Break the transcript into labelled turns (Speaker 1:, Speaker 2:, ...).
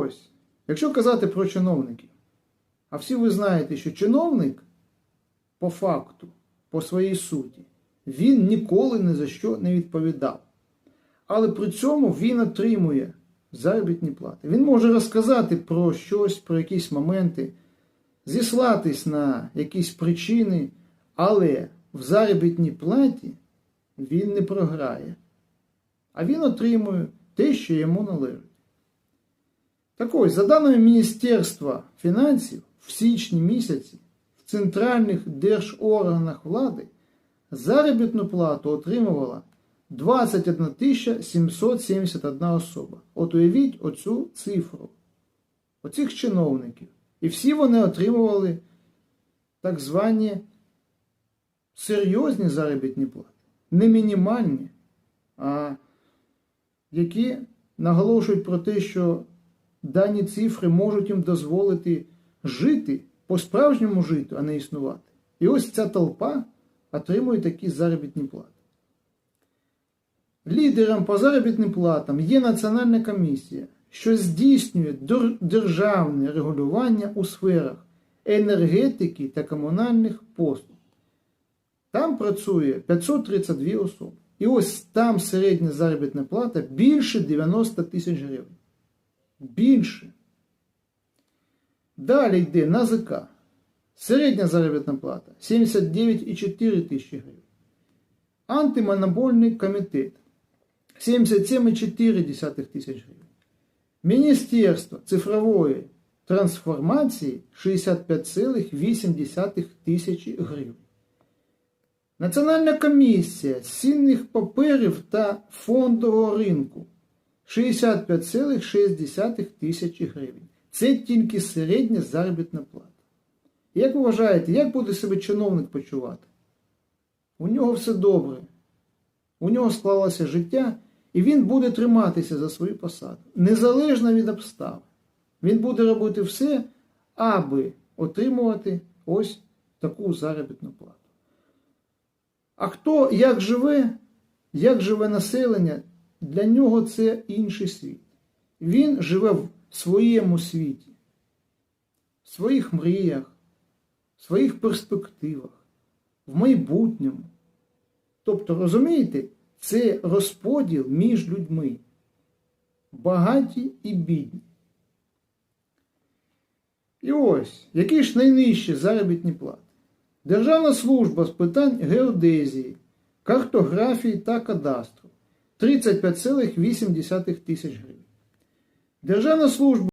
Speaker 1: Ось, якщо казати про чиновників, а всі ви знаєте, що чиновник по факту, по своїй суті, він ніколи ні за що не відповідав. Але при цьому він отримує заробітні плати. Він може розказати про щось, про якісь моменти, зіслатись на якісь причини, але в заробітній платі він не програє. А він отримує те, що йому належить. Так ось, за даними Міністерства фінансів, в січні місяці в центральних держорганах влади заробітну плату отримувала 21 771 особа. От уявіть оцю цифру, оцих чиновників. І всі вони отримували так звані серйозні заробітні плати. Не мінімальні, а які наголошують про те, що дані цифри можуть їм дозволити жити по-справжньому жити, а не існувати. І ось ця толпа отримує такі заробітні плати. Лідером по заробітним платам є Національна комісія, що здійснює державне регулювання у сферах енергетики та комунальних послуг. Там працює 532 особи. І ось там середня заробітна плата більше 90 тисяч гривень. Більше. Далі йде НАЗК. Середня заробітна плата 79,4 тисячі гривень. Антимонопольний комітет 77,4 тисяч гривень. Міністерство цифрової трансформації 65,8 тисячі гривень. Національна комісія з цінних паперів та фондового ринку 65,6 тисячі гривень. Це тільки середня заробітна плата. Як ви вважаєте, як буде себе чиновник почувати? У нього все добре. У нього склалося життя, і він буде триматися за свою посаду, незалежно від обставин. Він буде робити все, аби отримувати ось таку заробітну плату. А хто як живе, як живе населення, для нього це інший світ. Він живе в своєму світі, в своїх мріях, в своїх перспективах, в майбутньому. Тобто, розумієте, це розподіл між людьми, багаті і бідні. І ось, які ж найнижчі заробітні плати. Державна служба з питань геодезії, картографії та кадастру 35,8 тисяч гривень. Державна служба